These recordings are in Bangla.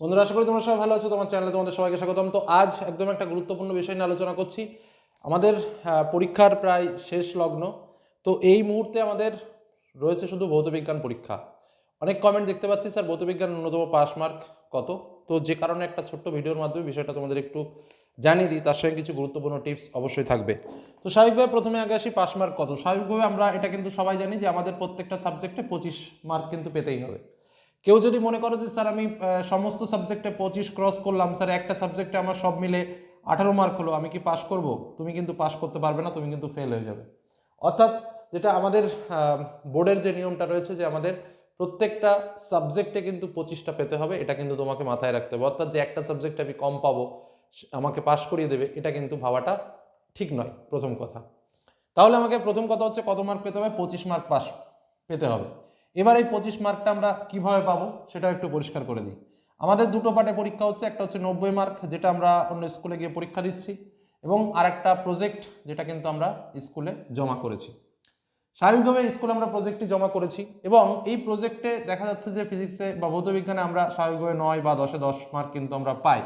বন্ধুরা, আশা করি তোমরা সবাই ভালো আছো, তোমার চ্যানেলে তোমাদের সবাইকে স্বাগতম। তো আজ একদম একটা গুরুত্বপূর্ণ বিষয় নিয়ে আলোচনা করছি। আমাদের পরীক্ষার প্রায় শেষ লগ্ন। তো এই মুহূর্তে আমাদের রয়েছে শুধু ভৌতবিজ্ঞান পরীক্ষা। অনেক কমেন্ট দেখতে পাচ্ছি, স্যার ভৌতবিজ্ঞান ন্যূনতম পাস মার্ক কত? তো যে কারণে একটা ছোট্ট ভিডিওর মাধ্যমে বিষয়টা তোমাদের একটু জানিয়ে দিই, তার সঙ্গে কিছু গুরুত্বপূর্ণ টিপস অবশ্যই থাকবে। তো স্বাভাবিকভাবে প্রথমে আগে আসি পাস মার্ক কত? স্বাভাবিকভাবে আমরা এটা কিন্তু সবাই জানি যে আমাদের প্রত্যেকটা সাবজেক্টে পঁচিশ মার্ক কিন্তু পেতেই হবে। কেউ যদি মনে করো যে, স্যার, আমি সমস্ত সাবজেক্টে পঁচিশ ক্রস করলাম, স্যার, একটা সাবজেক্টে আমার সব মিলে আঠারো মার্ক হলো, আমি কি পাশ করব? তুমি কিন্তু পাশ করতে পারবে না, তুমি কিন্তু ফেল হয়ে যাবে। অর্থাৎ যেটা আমাদের বোর্ডের যে নিয়মটা রয়েছে যে, আমাদের প্রত্যেকটা সাবজেক্টে কিন্তু পঁচিশটা পেতে হবে, এটা কিন্তু তোমাকে মাথায় রাখতে হবে। অর্থাৎ যে একটা সাবজেক্টে আমি কম পাবো আমাকে পাশ করিয়ে দেবে, এটা কিন্তু ভাবাটা ঠিক নয়, প্রথম কথা। তাহলে আমাকে প্রথম কথা হচ্ছে কত মার্ক পেতে হবে? পঁচিশ মার্ক পাস পেতে হবে। এবার এই পঁচিশ মার্কটা আমরা কীভাবে পাবো সেটাও একটু পরিষ্কার করে দিই। আমাদের দুটো পার্টে পরীক্ষা হচ্ছে, একটা হচ্ছে নব্বই মার্ক যেটা আমরা অন্য স্কুলে গিয়ে পরীক্ষা দিচ্ছি এবং আরেকটা প্রজেক্ট যেটা কিন্তু আমরা স্কুলে জমা করেছি। স্বাভাবিকভাবে স্কুলে আমরা প্রজেক্টটি জমা করেছি এবং এই প্রজেক্টে দেখা যাচ্ছে যে ফিজিক্সে বা ভৌতবিজ্ঞানে আমরা স্বাভাবিকভাবে নয় বা দশে দশ মার্ক কিন্তু আমরা পাই।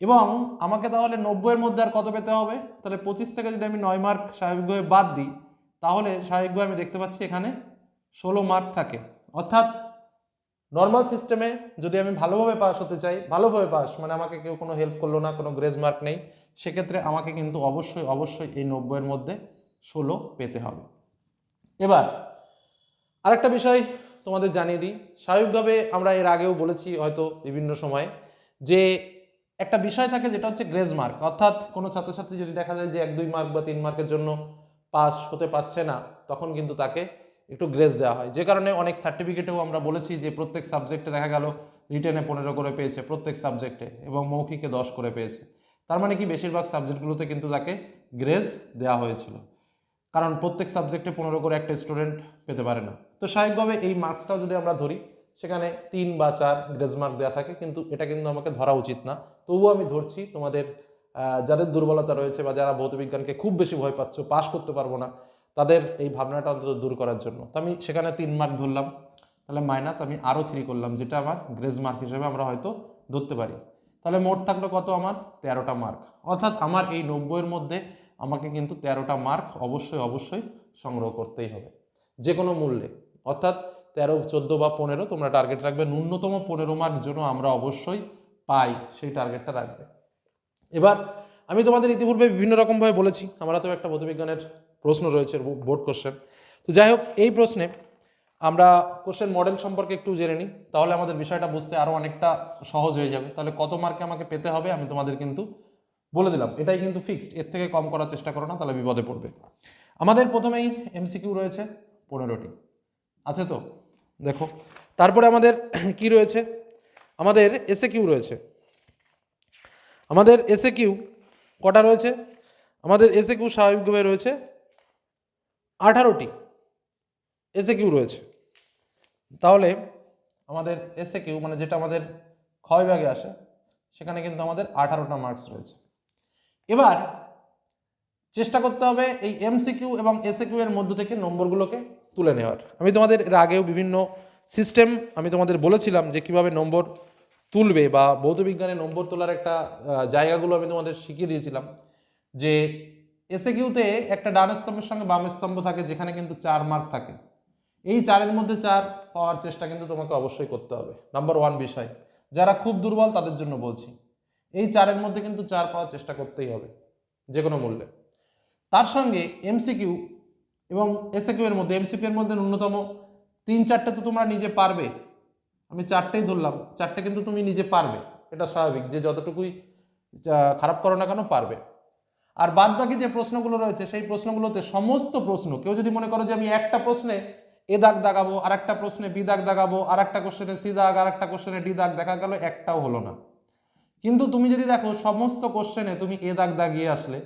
এবং আমাকে তাহলে নব্বইয়ের মধ্যে আর কত পেতে হবে? তাহলে পঁচিশ থেকে যদি আমি নয় মার্ক স্বাভাবিকভাবে বাদ দিই, তাহলে স্বাভাবিকভাবে আমি দেখতে পাচ্ছি এখানে ষোলো মার্ক থাকে। অর্থাৎ নর্মাল সিস্টেমে যদি আমি ভালোভাবে পাস হতে চাই, ভালোভাবে পাস মানে আমাকে কেউ কোনো হেল্প করল না, কোনো গ্রেস মার্ক নেই, সেক্ষেত্রে আমাকে কিন্তু অবশ্যই অবশ্যই এই নব্বইয়ের মধ্যে ষোলো পেতে হবে। এবার আরেকটা বিষয় তোমাদের জানিয়ে দিই। স্বাভাবিকভাবে আমরা এর আগেও বলেছি হয়তো বিভিন্ন সময়ে যে একটা বিষয় থাকে যেটা হচ্ছে গ্রেজ মার্ক অর্থাৎ কোনো ছাত্রছাত্রী যদি দেখা যায় যে এক, দুই মার্ক বা তিন মার্কের জন্য পাস হতে পারছে না, তখন কিন্তু তাকে একটু গ্রেজ দেওয়া হয়। যে কারণে অনেক সার্টিফিকেটেও আমরা বলেছি যে প্রত্যেক সাবজেক্টে দেখা গেল রিটেনে পনেরো করে পেয়েছে প্রত্যেক সাবজেক্টে এবং মৌখিকে দশ করে পেয়েছে। তার মানে কি বেশিরভাগ সাবজেক্টগুলোতে কিন্তু তাকে গ্রেজ দেওয়া হয়েছিল। কারণ প্রত্যেক সাবজেক্টে পনেরো করে একটা স্টুডেন্ট পেতে পারে না। তো স্বাভাবিকভাবে এই মার্কসটাও যদি আমরা ধরি, সেখানে তিন বা চার গ্রেজ মার্ক দেওয়া থাকে, কিন্তু এটা কিন্তু আমাকে ধরা উচিত না। তবুও আমি ধরছি, তোমাদের যাদের দুর্বলতা রয়েছে বা যারা ভৌতবিজ্ঞানকে খুব বেশি ভয় পাচ্ছ পাশ করতে পারব না তাদের এই ভাবনাটা অন্তত দূর করার জন্য। তো আমি সেখানে তিন মার্ক ধরলাম। তাহলে মাইনাস আমি আরও থ্রি করলাম, যেটা আমার গ্রেজ মার্ক হিসেবে আমরা হয়তো ধরতে পারি। তাহলে মোট থাকল কত আমার? তেরোটা মার্ক অর্থাৎ আমার এই নব্বইয়ের মধ্যে আমাকে কিন্তু তেরোটা মার্ক অবশ্যই অবশ্যই সংগ্রহ করতেই হবে। যে কোনো মূল্যে। অর্থাৎ তেরো, চোদ্দ বা পনেরো, তোমরা টার্গেট রাখবে। ন্যূনতম পনেরো মার্ক জন্য আমরা অবশ্যই পাই, সেই টার্গেটটা রাখবে। এবার আমি তোমাদের ইতিপূর্বে বিভিন্ন রকমভাবে বলেছি আমরা তো একটা বোধবিজ্ঞানের প্রশ্ন রয়েছে বোর্ড কোশ্চেন তো যাই হোক, এই প্রশ্নে আমরা কোশ্চেন মডেল সম্পর্কে একটু জেনে নিই, তাহলে আমাদের বিষয়টা বুঝতে আরও অনেকটা সহজ হয়ে যাবে। তাহলে কত মার্কে আমাকে পেতে হবে আমি তোমাদের কিন্তু বলে দিলাম। এটাই কিন্তু ফিক্সড এর থেকে কম করার চেষ্টা করো না, তাহলে বিপদে পড়বে। আমাদের প্রথমেই এমসিকিউ রয়েছে পনেরোটি। আছে তো? দেখো, তারপরে আমাদের কি রয়েছে? আমাদের এসে কিউ রয়েছে। আমাদের এসে কিউ কটা রয়েছে? আমাদের এসে কিউ স্বাভাবিকভাবে রয়েছে আঠারোটি। এসে কিউ রয়েছে। তাহলে আমাদের এসে কিউ মানে যেটা আমাদের ক্ষয় ভাগে আসে, সেখানে কিন্তু আমাদের আঠারোটা মার্কস রয়েছে। এবার চেষ্টা করতে হবে এই এমসিকিউ এবং এসএকিউ এর মধ্য থেকে নম্বরগুলোকে তুলে নেওয়ার। আমি তোমাদের এর আগেও বিভিন্ন সিস্টেম আমি তোমাদের বলেছিলাম যে কীভাবে নম্বর তুলবে বা ভৌতবিজ্ঞানে নম্বর তোলার একটা জায়গাগুলো আমি তোমাদের শিখিয়ে দিয়েছিলাম যে এসে কিউতে একটা ডান স্তম্ভের সঙ্গে বাম স্তম্ভ থাকে, যেখানে কিন্তু চার মার্ক থাকে। এই চারের মধ্যে চার পাওয়ার চেষ্টা কিন্তু তোমাকে অবশ্যই করতে হবে। নাম্বার ওয়ান বিষয়, যারা খুব দুর্বল তাদের জন্য বলছি, এই চারের মধ্যে কিন্তু চার পাওয়ার চেষ্টা করতেই হবে যে কোনো মূল্যে। তার সঙ্গে এমসিকিউ এবং এসএকিউ এর মধ্যে, এমসিকিউ এর মধ্যে ন্যূনতম তিন চারটে তো তোমরা নিজে পারবে আমি চারটেই ধরলাম, চারটে কিন্তু তুমি নিজে পারবে, এটা স্বাভাবিক, যে যতটুকুই খারাপ করো না কেন পারবে। আর বাদ বাকি যে প্রশ্নগুলো রয়েছে, সেই প্রশ্নগুলোতে সমস্ত প্রশ্ন, কেউ যদি মনে করো যে আমি একটা প্রশ্নে এ দাগ দাগাবো আর একটা প্রশ্নে বি দাগ দাগাবো আর একটা কোশ্চেনে সি দাগ আর একটা কোশ্চেনে ডি দাগ, দেখা গেল একটাও হলো না। কিন্তু তুমি যদি দেখো সমস্ত কোশ্চেনে তুমি এ দাগ দাগিয়ে আসলে,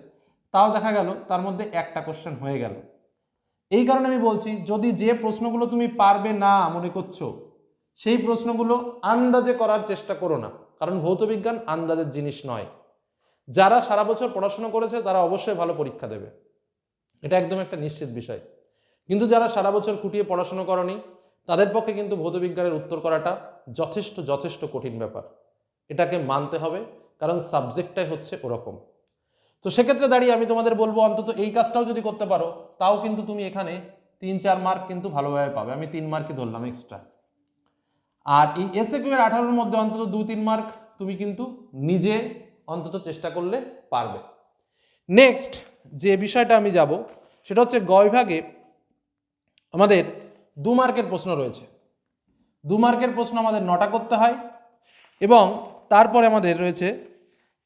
তাও দেখা গেল তার মধ্যে একটা কোশ্চেন হয়ে গেল। এই কারণে আমি বলছি, যদি যে প্রশ্নগুলো তুমি পারবে না মনে করছ সেই প্রশ্নগুলো আন্দাজে করার চেষ্টা করো না। কারণ ভৌতবিজ্ঞান আন্দাজের জিনিস নয়। যারা সারা বছর পড়াশোনা করেছে, তারা অবশ্যই ভালো পরীক্ষা দেবে। এটা একদম একটা নিশ্চিত বিষয়। কিন্তু যারা সারা বছর খুঁটিয়ে পড়াশোনা করনি, তাদের পক্ষে কিন্তু ভৌতবিজ্ঞানের উত্তর করাটা যথেষ্ট যথেষ্ট কঠিন ব্যাপার। এটাকে মানতে হবে, কারণ সাবজেক্টটাই হচ্ছে ওরকম। তো সেক্ষেত্রে দাঁড়িয়ে আমি তোমাদের বলব, অন্তত এই কাজটাও যদি করতে পারো, তাও কিন্তু তুমি এখানে তিন, চার মার্ক কিন্তু ভালোভাবে পাবে। আমি তিন মার্কই ধরলাম এক্সট্রা আর এই এসে কিউ এর আঠারোর মধ্যে অন্তত দু, তিন মার্ক তুমি কিন্তু নিজে অন্তত চেষ্টা করলে পারবে। নেক্সট যে বিষয়টা আমি যাব, সেটা হচ্ছে গ বিভাগে আমাদের দু মার্কের প্রশ্ন রয়েছে। দু মার্কের প্রশ্ন আমাদের নটা করতে হয় এবং তারপরে আমাদের রয়েছে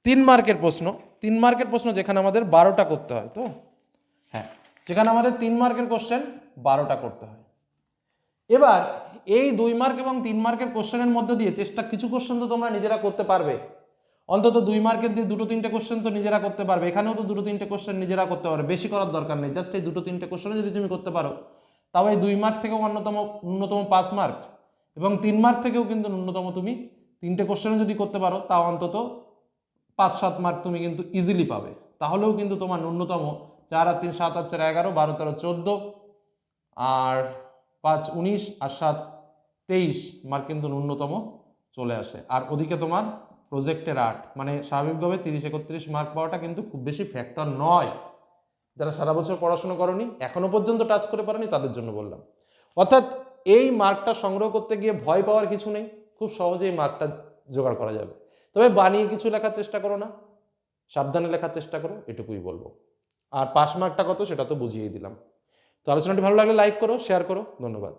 তিন মার্কের প্রশ্ন। তিন মার্কের প্রশ্ন যেখানে আমাদের বারোটা করতে হয় তো? হ্যাঁ যেখানে আমাদের তিন মার্কের কোশ্চেন বারোটা করতে হয়। এবার এই দুই মার্ক এবং তিন মার্কের কোশ্চেনের মধ্যে দিয়ে চেষ্টা, কিছু কোশ্চেন তো তোমরা নিজেরা করতে পারবে। অন্তত দুই মার্কের দিয়ে দুটো, তিনটে কোশ্চেন তো নিজেরা করতে পারবে। এখানেও তো দুটো, তিনটে কোশ্চেন নিজেরা করতে পারবে। বেশি করার দরকার নেই। জাস্ট এই দুটো, তিনটে কোশ্চেনে যদি তুমি করতে পারো, তাও এই দুই মার্ক থেকেও অন্যতম, ন্যূনতম পাঁচ মার্ক এবং তিন মার্ক থেকেও কিন্তু ন্যূনতম তুমি তিনটে কোশ্চেনে যদি করতে পারো, তাও অন্তত পাঁচ, সাত মার্ক তুমি কিন্তু ইজিলি পাবে। তাহলেও কিন্তু তোমার ন্যূনতম চার আর তিন, সাত আর চার এগারো, বারো তেরো, চোদ্দ, আর পাঁচ, উনিশ, আর সাত তেইশ মার্ক কিন্তু ন্যূনতম চলে আসে। আর ওদিকে তোমার প্রজেক্টের আর্ট মানে স্বাভাবিকভাবে তিরিশ, একত্রিশ মার্ক পাওয়াটা কিন্তু খুব বেশি ফ্যাক্টর নয়। যারা সারা বছর পড়াশোনা করনি এখনও পর্যন্ত টাচ করে পারেনি, তাদের জন্য বললাম। অর্থাৎ এই মার্কটা সংগ্রহ করতে গিয়ে ভয় পাওয়ার কিছু নেই, খুব সহজেই মার্কটা জোগাড় করা যাবে। তবে বানিয়ে কিছু লেখার চেষ্টা করো না, সাবধানে লেখার চেষ্টা করো, এটুকুই বলব। আর পাস মার্কটা কত সেটা তো বুঝিয়েই দিলাম। তো আলোচনাটি ভালো লাগলে লাইক করো শেয়ার করো, ধন্যবাদ।